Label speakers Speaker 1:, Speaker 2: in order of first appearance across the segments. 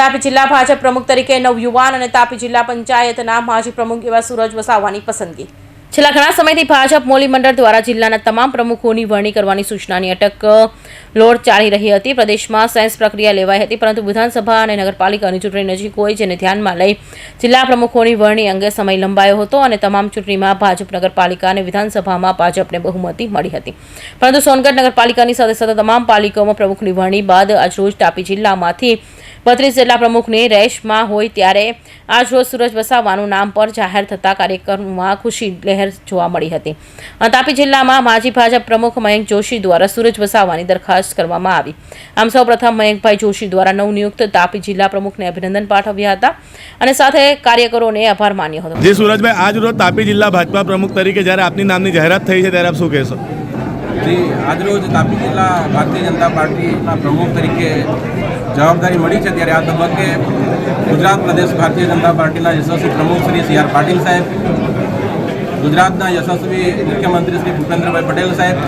Speaker 1: તાપી જિલ્લા ભાજપ પ્રમુખ તરીકે નવયુવાન અને તાપી જિલ્લા પંચાયતના માજી પ્રમુખ એવા સુરજ વસાવાની પસંદગી. છેલ્લા ઘણા સમયથી ભાજપ મોલી મંડળ દ્વારા જિલ્લાના તમામ પ્રમુખોની વરણી કરવાની સૂચનાની અટક લોડ ચાલી રહી હતી. પ્રદેશમાં સાયન્સ પ્રક્રિયા લેવાઈ હતી, પરંતુ વિધાનસભા અને નગરપાલિકાની ચૂંટણી નજીક હોય જેને ધ્યાનમાં લઈ જિલ્લા પ્રમુખોની વરણી અંગે સમય લંબાયો હતો અને તમામ ચૂંટણીમાં ભાજપ, નગરપાલિકા અને વિધાનસભામાં ભાજપને બહુમતી મળી હતી. પરંતુ સોનગઢ નગરપાલિકાની સાથે સાથે તમામ પાલિકાઓમાં પ્રમુખની વરણી બાદ આજરોજ તાપી જિલ્લામાંથી બત્રીસ જેટલા પ્રમુખની રેશમાં હોય ત્યારે આજરોજ સુરજ વસાવાનું નામ પર જાહેર થતા કાર્યક્રમમાં ખુશી લહેર જોવા મળી હતી. તાપી જિલ્લામાં માજી ભાજપ પ્રમુખ મયંક જોશી દ્વારા સુરજ વસાવાની દરખાસ્ત કરવામાં આવી. આમ સૌ પ્રથમ મયંકભાઈ જોશી દ્વારા નવનિયુક્ત તાપી જિલ્લા પ્રમુખને અભિનંદન પાઠવ્યા હતા અને સાથે કાર્યકરોને આભાર માન્યો હતો.
Speaker 2: જે સુરજભાઈ આજ રોજ તાપી જિલ્લા ભાજપા પ્રમુખ તરીકે જ્યારે આપની નામની જાહેરાત થઈ છે ત્યારે આપ શું કહેશો?
Speaker 3: જી આજરોજ તાપી જિલ્લા ભારતીય જનતા પાર્ટીના પ્રમુખ તરીકે જવાબદારી મળી છે ત્યારે આ તબક્કે ગુજરાત પ્રદેશ ભારતીય જનતા પાર્ટીના યશસ્વી પ્રમુખ શ્રી સી આર પાટીલ સાહેબ ગુજરાતના યશસ્વી મુખ્યમંત્રી શ્રી ભૂપેન્દ્રભાઈ પટેલ સાહેબ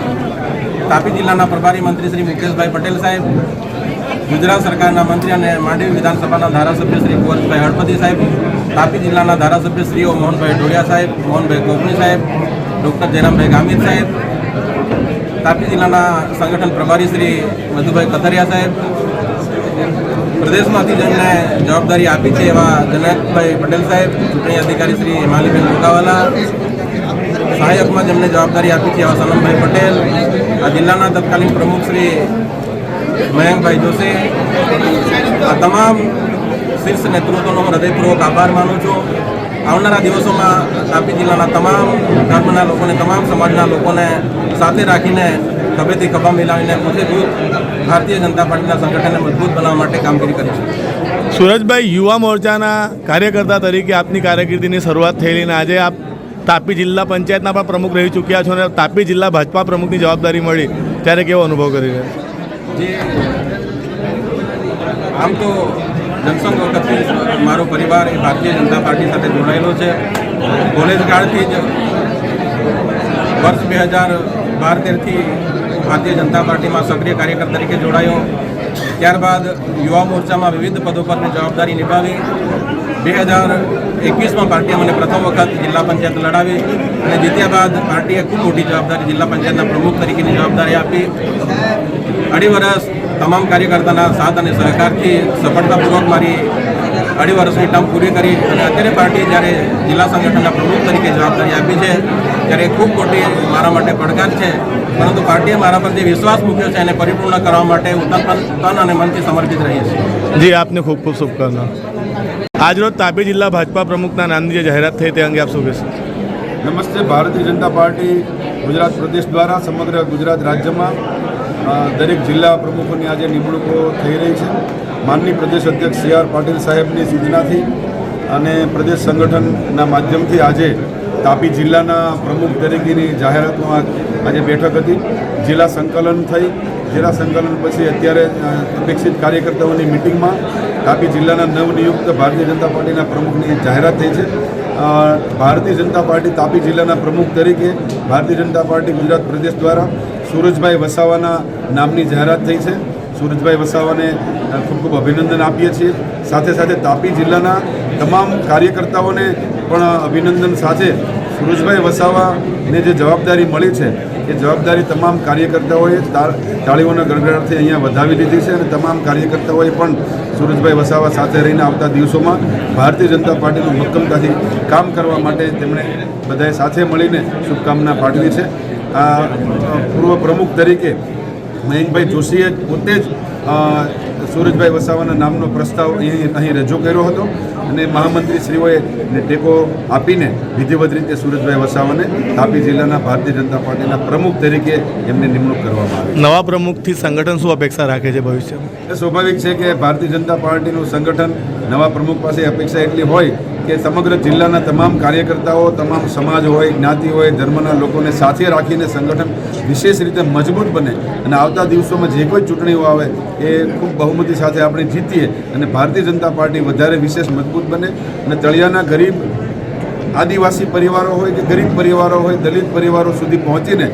Speaker 3: તાપી જિલ્લાના પ્રભારી મંત્રી શ્રી મુકેશભાઈ પટેલ સાહેબ, ગુજરાત સરકારના મંત્રી અને માંડવી વિધાનસભાના ધારાસભ્ય શ્રી કુંવરભાઈ હળપતિ સાહેબ, તાપી જિલ્લાના ધારાસભ્ય શ્રીઓ મોહનભાઈ ડોડિયા સાહેબ, મોહનભાઈ કોકણી સાહેબ, ડૉક્ટર જયરામભાઈ ગામિત સાહેબ, તાપી જિલ્લાના સંગઠન પ્રભારી શ્રી મધુભાઈ કથરિયા સાહેબ, પ્રદેશમાંથી જેમને જવાબદારી આપી છે એવા જનકભાઈ પટેલ સાહેબ, ચૂંટણી અધિકારી શ્રી હિમાલીબેન ગોગાવાલા સહાયકમાં જેમને જવાબદારી આપી છે એવા સનમભાઈ પટેલ આ જિલ્લાના તત્કાલીન પ્રમુખ શ્રી મયંકભાઈ જોશી આ તમામ શીર્ષ નેતૃત્વનો હું હૃદયપૂર્વક આભાર માનું છું. આવનારા દિવસોમાં તાપી જિલ્લાના તમામ ધર્મના લોકોને, તમામ સમાજના લોકોને સાથે રાખીને ખભેથી ખભા મિલાવીને મજબૂત ભારતીય જનતા પાર્ટીના સંગઠનને મજબૂત બનાવવા માટે કામગીરી છે.
Speaker 2: સુરજભાઈ, યુવા મોરચાના કાર્યકર્તા તરીકે આપની કારકિર્દીની શરૂઆત થયેલી અને આજે આપ તાપી જિલ્લા પંચાયતના પણ પ્રમુખ રહી ચૂક્યા છો અને તાપી જિલ્લા ભાજપા પ્રમુખની જવાબદારી મળી. ત્યારે કેવો અનુભવ કરી રહ્યા
Speaker 3: આમ તો જનસંઘ વખતથી મારો પરિવાર એ ભારતીય જનતા પાર્ટી સાથે જોડાયેલો છે. કોલેજ કાળથી જ વર્ષ બે હજાર બાર તેરથી ભારતીય જનતા પાર્ટીમાં સક્રિય કાર્યકર તરીકે જોડાયો. ત્યારબાદ યુવા મોરચામાં વિવિધ પદો પરની જવાબદારી નિભાવી. બે હજાર એકવીસમાં પાર્ટીએ મને પ્રથમ વખત જિલ્લા પંચાયત લડાવી અને જીત્યા બાદ પાર્ટીએ ખૂબ મોટી જવાબદારી જિલ્લા પંચાયતના પ્રમુખ તરીકેની જવાબદારી આપી. અઢી વર્ષ તમામ કાર્યકર્તાના સાથ અને સહકારથી સફળતાપૂર્વક મારી અઢી વર્ષની ટર્મ પૂરી કરી અને અત્યારે પાર્ટીએ જ્યારે જિલ્લા સંગઠનના પ્રમુખ તરીકે જવાબદારી આપી છે, ત્યારે ખૂબ મોટી મારા માટે પડકાર છે. પરંતુ પાર્ટીએ મારા પર જે વિશ્વાસ મૂક્યો છે એને પરિપૂર્ણ કરવા માટે હું તન અને મનથી સમર્પિત રહીએ છીએ.
Speaker 2: જી, આપને ખૂબ ખૂબ શુભકામના. આજરોજ તાપી જિલ્લા ભાજપા પ્રમુખના નામની જે જાહેરાત થઈ તે અંગે આપ શું કહેશો?
Speaker 4: નમસ્તે, ભારતીય જનતા પાર્ટી ગુજરાત પ્રદેશ દ્વારા સમગ્ર ગુજરાત રાજ્યમાં દરેક જિલ્લા પ્રમુખોની આજે નિમણૂકો થઈ રહી છે. માનની પ્રદેશ અધ્યક્ષ સી આર પાટીલ સાહેબની સૂચનાથી અને પ્રદેશ સંગઠનના માધ્યમથી આજે તાપી જિલ્લાના પ્રમુખ તરીકેની જાહેરાતમાં આજે બેઠક હતી. જિલ્લા સંકલન થઈ જિલ્લા સંકલન પછી અત્યારે અપેક્ષિત કાર્યકર્તાઓની મિટિંગમાં તાપી જિલ્લાના નવનિયુક્ત ભારતીય જનતા પાર્ટીના પ્રમુખની જાહેરાત થઈ છે. ભારતીય જનતા પાર્ટી તાપી જિલ્લાના પ્રમુખ તરીકે ભારતીય જનતા પાર્ટી ગુજરાત પ્રદેશ દ્વારા સુરજભાઈ વસાવાના નામની જાહેરાત થઈ છે. સુરજભાઈ વસાવાને ખૂબ ખૂબ અભિનંદન આપીએ છીએ. સાથે સાથે તાપી જિલ્લાના તમામ કાર્યકર્તાઓને પણ અભિનંદન સાથે સુરજભાઈ વસાવાને જે જવાબદારી મળી છે એ જવાબદારી તમામ કાર્યકર્તાઓએ તાળીઓના ગડગડાટથી અહીંયા વધાવી લીધી છે અને તમામ કાર્યકર્તાઓએ પણ સુરજભાઈ વસાવા સાથે રહીને આવતા દિવસોમાં ભારતીય જનતા પાર્ટીનું મક્કમતાથી કામ કરવા માટે તેમણે બધાએ સાથે મળીને શુભકામના પાઠવી છે. આ પૂર્વ પ્રમુખ તરીકે મયંકભાઈ જોશીએ પોતે જ સુરજભાઈ વસાવાના નામનો પ્રસ્તાવ અહીં અહીં રજૂ કર્યો હતો અને મહામંત્રીશ્રીઓએ ટેકો આપીને વિધિવત રીતે સુરજભાઈ વસાવાને તાપી જિલ્લાના ભારતીય જનતા પાર્ટીના પ્રમુખ તરીકે એમની નિમણૂક કરવામાં આવી.
Speaker 2: નવા પ્રમુખથી સંગઠન શું અપેક્ષા રાખે છે ભવિષ્યમાં?
Speaker 4: એ સ્વાભાવિક છે કે ભારતીય જનતા પાર્ટીનું સંગઠન નવા પ્રમુખ પાસે અપેક્ષા એટલી હોય કે સમગ્ર જિલ્લાના તમામ કાર્યકર્તાઓ તમામ સમાજ હોય જ્ઞાતિ હોય ધર્મના લોકોને સાથે રાખીને સંગઠન વિશેષ રીતે મજબૂત બને અને આવતા દિવસોમાં જે કોઈ ચૂંટણીઓ આવે એ ખૂબ બહુમતી સાથે આપણે જીતીએ અને ભારતીય જનતા પાર્ટી વધારે વિશેષ મજબૂત બને અને તળિયાના ગરીબ આદિવાસી પરિવારો હોય કે ગરીબ પરિવારો હોય દલિત પરિવારો સુધી પહોંચીને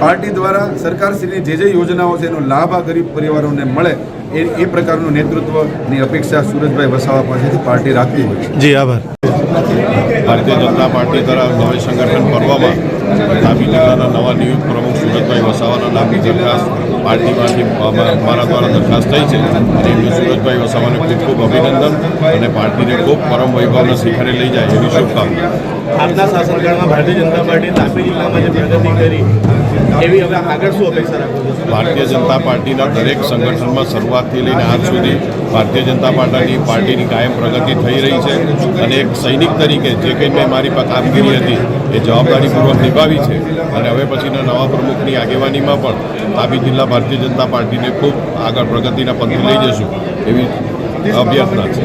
Speaker 4: પાર્ટી દ્વારા સરકારશ્રીની જે જે યોજનાઓ છે એનો લાભ આ ગરીબ પરિવારોને મળે એ એ પ્રકારનું નેતૃત્વની અપેક્ષા સુરજભાઈ વસાવા પાસેથી પાર્ટી રાખતી હોય છે.
Speaker 2: જી આભાર.
Speaker 5: ભારતીય જનતા પાર્ટી દ્વારા નવી સંગઠન પર્વમાં તાપી જિલ્લાના નવા નિયુક્ત પ્રમુખ સુરતભાઈ વસાવાના નામની દરખાસ્ત પાર્ટીમાંથી મારા દ્વારા દરખાસ્ત થઈ છે. અને એમને સુરતભાઈ વસાવાને ખૂબ ખૂબ અભિનંદન અને પાર્ટીને ખૂબ પરમ વૈભવના શિખરે લઈ જાય એવી શુભકામના.
Speaker 2: આપના શાસનકાળમાં ભારતીય જનતા પાર્ટી તાપી જિલ્લામાં જે પ્રગતિ કરી એવી હવે આગળ શું અપેક્ષા રાખો છો?
Speaker 5: ભારતીય જનતા પાર્ટીના દરેક સંગઠનમાં શરૂઆતથી લઈને આજ સુધી ભારતીય જનતા પાર્ટીની પાર્ટીની કાયમ પ્રગતિ થઈ રહી છે અને એક સૈનિક તરીકે જે કંઈ મેં મારી પર કામગીરી હતી એ જવાબદારીપૂર્વક નિભાવી છે અને હવે પછીના નવા પ્રમુખની આગેવાનીમાં પણ તાપી જિલ્લા ભારતીય જનતા પાર્ટીને ખૂબ આગળ પ્રગતિના પંથે લઈ જશું એવી અભ્યર્થના છે.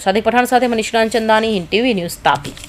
Speaker 1: સાદિક પઠાણ સાથે મનીષ ચંદાની ટીવી ન્યૂઝ તાપી.